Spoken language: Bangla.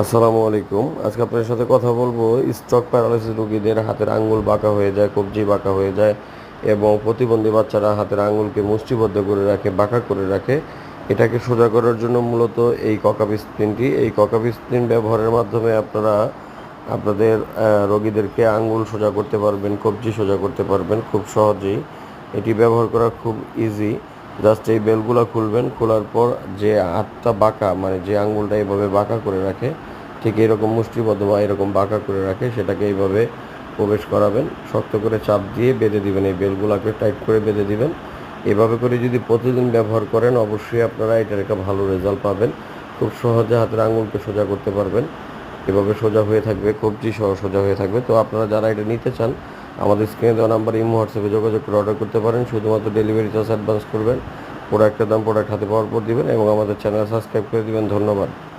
আসসালামু আলাইকুম। আজকে আপনার সাথে কথা বলব। স্ট্রোক প্যারালাইসিস রোগীদের হাতের আঙ্গুল বাঁকা হয়ে যায়, কবজি বাঁকা হয়ে যায় এবং প্রতিবন্ধী বাচ্চারা হাতের আঙ্গুলকে মুষ্টিবদ্ধ করে রাখে, বাঁকা করে রাখে। এটাকে সোজা করার জন্য মূলত এই ককাপি স্প্রিনটি। এই ককাপি স্প্রিন ব্যবহারের মাধ্যমে আপনারা আপনাদের রোগীদেরকে আঙ্গুল সোজা করতে পারবেন, কবজি সোজা করতে পারবেন খুব সহজেই। এটি ব্যবহার করা খুব ইজি জাস্ট এই বেলগুলো খুলবেন, খোলার পর যে হাতটা বাঁকা মানে যে আঙ্গুলটা এইভাবে বাঁকা করে রাখে, ঠিক এরকম মুষ্টিবদ্ধ বা এরকম বাঁকা করে রাখে, সেটাকে এইভাবে প্রবেশ করাবেন। শক্ত করে চাপ দিয়ে বেঁধে দিবেন, এই বেলগুলোকে টাইট করে বেঁধে দিবেন। এভাবে করে যদি প্রতিদিন ব্যবহার করেন, অবশ্যই আপনারা এটার একটা ভালো রেজাল্ট পাবেন। খুব সহজে হাতের আঙ্গুলকে সোজা করতে পারবেন। এভাবে সোজা হয়ে থাকবে, কবজি সহ সোজা হয়ে থাকবে। তো আপনারা যারা এটা নিতে চান আমাদের স্ক্রিনে দেওয়া নাম্বার ইমো, হোয়াটসঅ্যাপে যোগাযোগ করে অর্ডার করতে পারেন। শুধুমাত্র ডেলিভারি চার্জ অ্যাডভান্স করবেন। প্রোডাক্টের দাম প্রোডাক্ট হাতে পাওয়ার পর দেবেন এবং আমাদের চ্যানেল সাবস্ক্রাইব করে দেবেন। ধন্যবাদ।